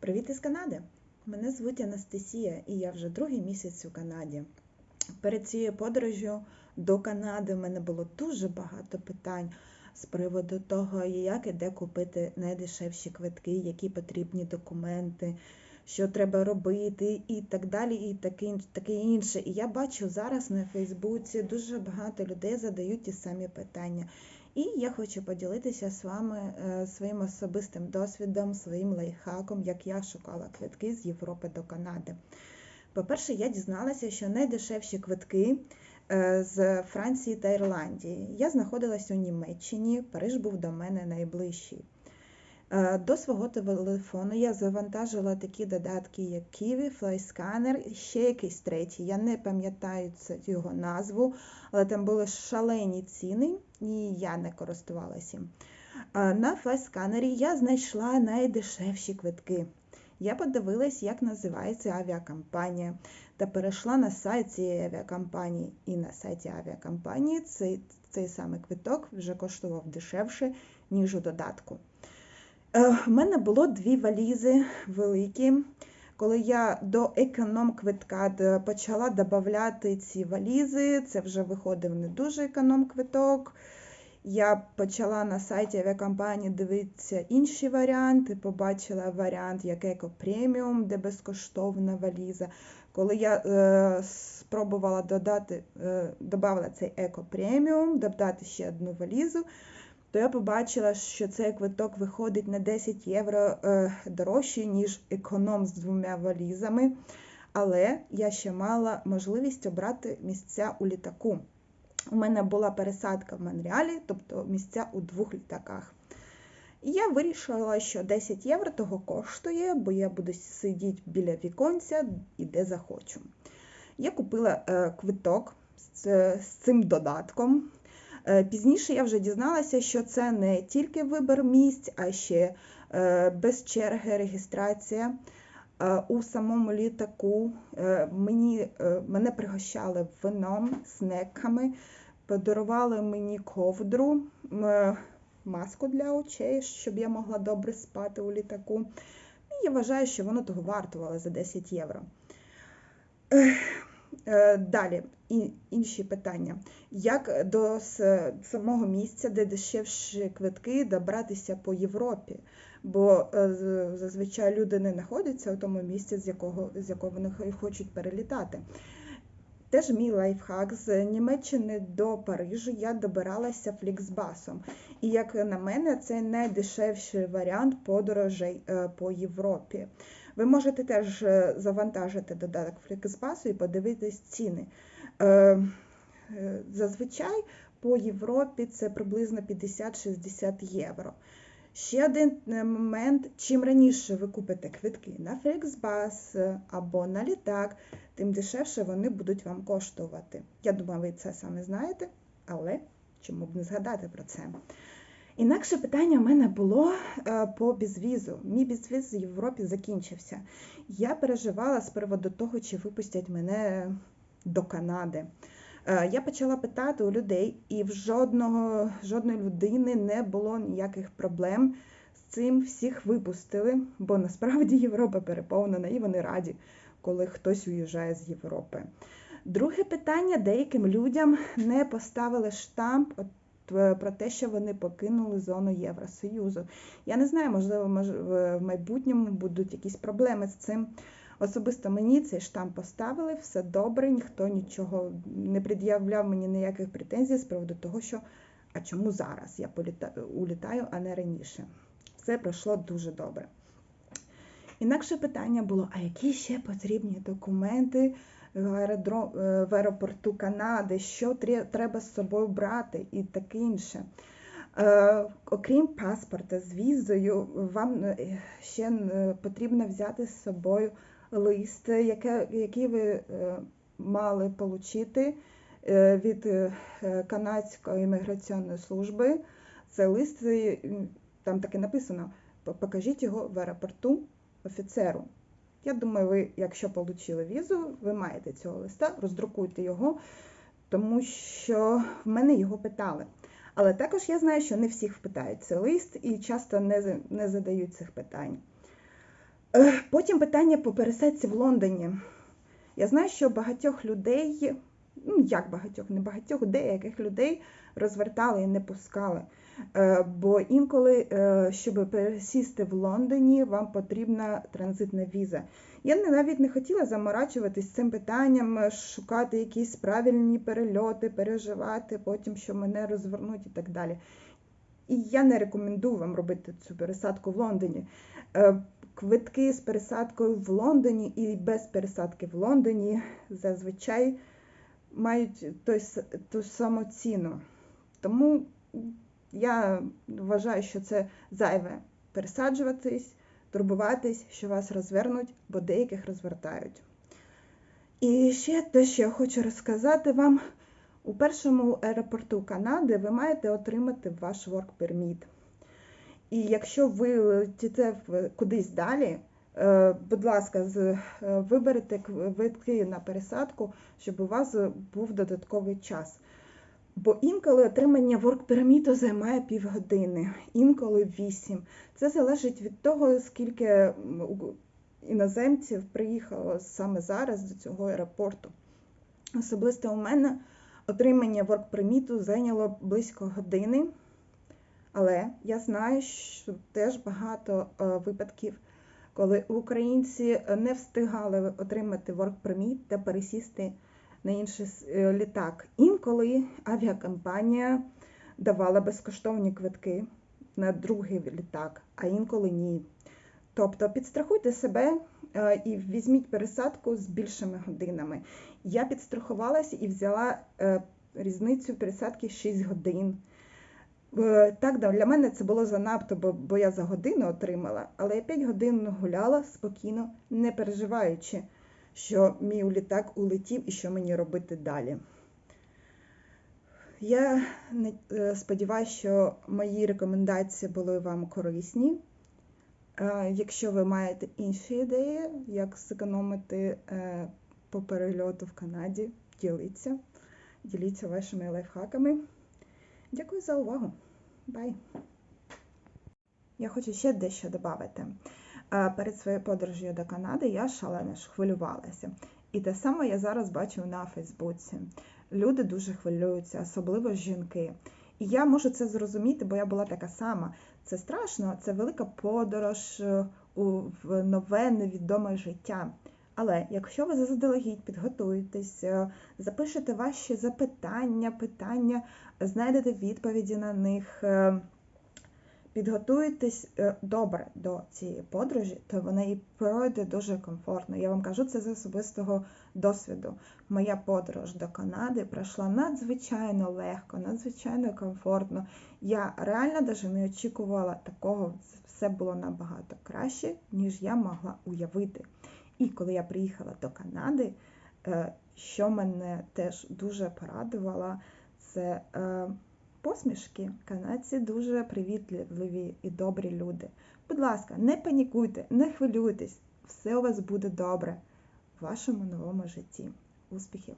Привіт із Канади! Мене звуть Анастасія, і я вже другий місяць у Канаді. Перед цією подорожю до Канади в мене було дуже багато питань з приводу того, як і де купити найдешевші квитки, які потрібні документи, що треба робити, і так далі, і таке, інше. І я бачу зараз на Фейсбуці дуже багато людей задають ті самі питання. І я хочу поділитися з вами е, своїм особистим досвідом, своїм лайфхаком, як я шукала квитки з Європи до Канади. По-перше, я дізналася, що найдешевші квитки е, з Франції та Ірландії. Я знаходилася у Німеччині, Париж був до мене найближчий. Е, до свого телефону я завантажила такі додатки, як Kiwi, FlyScanner ще якийсь третій. Я не пам'ятаю його назву, але там були шалені ціни, і я не користувалася. Е, на флайсканері я знайшла найдешевші квитки. Я подивилась, як називається авіакомпанія, та перейшла на сайт цієї авіакомпанії. І на сайті авіакомпанії цей, цей самий квиток вже коштував дешевше, ніж у додатку. У е, мене було дві валізи великі. Коли я до економ-квитка почала додати ці валізи, це вже виходив не дуже економ-квиток. Я почала на сайті авіакомпанії дивитися інші варіанти. Побачила варіант як Еко Преміум, де безкоштовна валіза. Коли я е, спробувала додати, е, додала цей Еко Преміум, додати ще одну валізу то я побачила, що цей квиток виходить на 10 євро е, дорожче, ніж економ з двома валізами. Але я ще мала можливість обрати місця у літаку. У мене була пересадка в Монреалі, тобто місця у двох літаках. І я вирішила, що 10 євро того коштує, бо я буду сидіти біля віконця і де захочу. Я купила е, квиток з, з цим додатком. Е, пізніше я вже дізналася, що це не тільки вибір місць, а ще е, без черги реєстрація. Е, у самому літаку мені, мене пригощали вином, снеками, подарували мені ковдру, маску для очей, щоб я могла добре спати у літаку. І я вважаю, що воно того вартувало за 10 євро. Е, далі інші питання. Як до самого місця, де дешевші квитки, добратися по Європі? Бо е, зазвичай люди не знаходяться у тому місці, з якого з якого вони хочуть перелітати. Теж мій лайфхак з Німеччини до Парижу я добиралася фліксбасом. І, як на мене, це найдешевший варіант подорожей е, по Європі. Ви можете теж е, завантажити додаток Фліксбасу і подивитись ціни. Е, зазвичай по Європі це приблизно 50-60 євро. Ще один момент: чим раніше ви купите квитки на Фліксбас або на літак, тим дешевше вони будуть вам коштувати. Я думаю, ви це саме знаєте, але чому б не згадати про це? Інакше питання в мене було е, по безвізу. Мій безвіз в Європі закінчився. Я переживала з приводу того, чи випустять мене до Канади. Е, я почала питати у людей, і в жодного, жодної людини не було ніяких проблем з цим. Всіх випустили, бо насправді Європа переповнена і вони раді, коли хтось уїжджає з Європи. Друге питання: деяким людям не поставили штамп про те, що вони покинули зону Євросоюзу. Я не знаю, можливо, в майбутньому будуть якісь проблеми з цим. Особисто мені цей штамп поставили, все добре, ніхто нічого не пред'являв мені ніяких претензій з приводу того, що а чому зараз я улітаю, а не раніше. Все пройшло дуже добре. Інакше питання було: а які ще потрібні документи в, е, аеропорту Канади, що треба з собою брати і таке інше. Е, окрім паспорта з візою, вам е, ще потрібно взяти з собою лист, який ви мали отримати від Канадської імміграційної служби. Це лист, там таке написано: покажіть його в аеропорту офіцеру. Я думаю, ви, якщо отримали візу, ви маєте цього листа, роздрукуйте його, тому що в мене його питали. Але також я знаю, що не всіх питають цей лист і часто не не задають цих питань. Е, Потім питання по пересадці в Лондоні. Я знаю, що багатьох людей, ну як багатьох, не багатьох, деяких людей розвертали і не пускали. Е, Бо інколи, е, щоб пересісти в Лондоні, вам потрібна транзитна віза. Я навіть не хотіла заморачуватись цим питанням, е, шукати якісь правильні перельоти, переживати, потім що мене розвернуть і так далі. І я не рекомендую вам робити цю пересадку в Лондоні. Квитки з пересадкою в Лондоні і без пересадки в Лондоні зазвичай мають той, ту саму ціну. Тому я вважаю, що це зайве пересаджуватись, турбуватись, що вас розвернуть, бо деяких розвертають. І ще те, що я хочу розказати вам. У першому аеропорту Канади ви маєте отримати ваш work permit. І якщо ви летите кудись далі, будь ласка, е, виберете квитки на пересадку, щоб у вас був додатковий час. Бо інколи отримання permit займає півгодини, інколи вісім. Це залежить від того, скільки іноземців приїхало саме зараз до цього аеропорту. Особисто у мене отримання permit зайняло близько години. Але я знаю, що теж багато е, випадків, коли українці не встигали отримати work permit та пересісти на інший е, літак. Інколи авіакомпанія давала безкоштовні квитки на другий літак, а інколи ні. Тобто підстрахуйте себе е, і візьміть пересадку з більшими годинами. Я підстрахувалася і взяла е, різницю пересадки 6 годин. Е, Так, для мене це було занадто, бо, я за годину отримала, але я 5 годин гуляла спокійно, не переживаючи, що мій літак улетів і що мені робити далі. Я е, сподіваюся, що мої рекомендації були вам корисні. Е, Якщо ви маєте інші ідеї, як зекономити по перельоту в Канаді, діліться, діліться вашими лайфхаками. Дякую за увагу. Бай. Я хочу ще дещо додати. Е, Перед своєю подорожю до Канади я шалено ж хвилювалася. І те саме я зараз бачу на Фейсбуці. Люди дуже хвилюються, особливо жінки. І я можу це зрозуміти, бо я була така сама. Це страшно, це велика подорож е, у нове невідоме життя. Але якщо ви заздалегідь підготуєтесь, е, запишете ваші запитання, питання, знайдете відповіді на них, е, підготуєтесь е, добре до цієї подорожі, то вона і пройде дуже комфортно. Я вам кажу це з особистого досвіду. Моя подорож до Канади пройшла надзвичайно легко, надзвичайно комфортно. Я реально навіть не очікувала такого. Все було набагато краще, ніж я могла уявити. І коли я приїхала до Канади, е, що мене теж дуже порадувало, це е, посмішки. Канадці дуже привітливі і добрі люди. Будь ласка, не панікуйте, не хвилюйтесь, все у вас буде добре в вашому новому житті. Успіхів!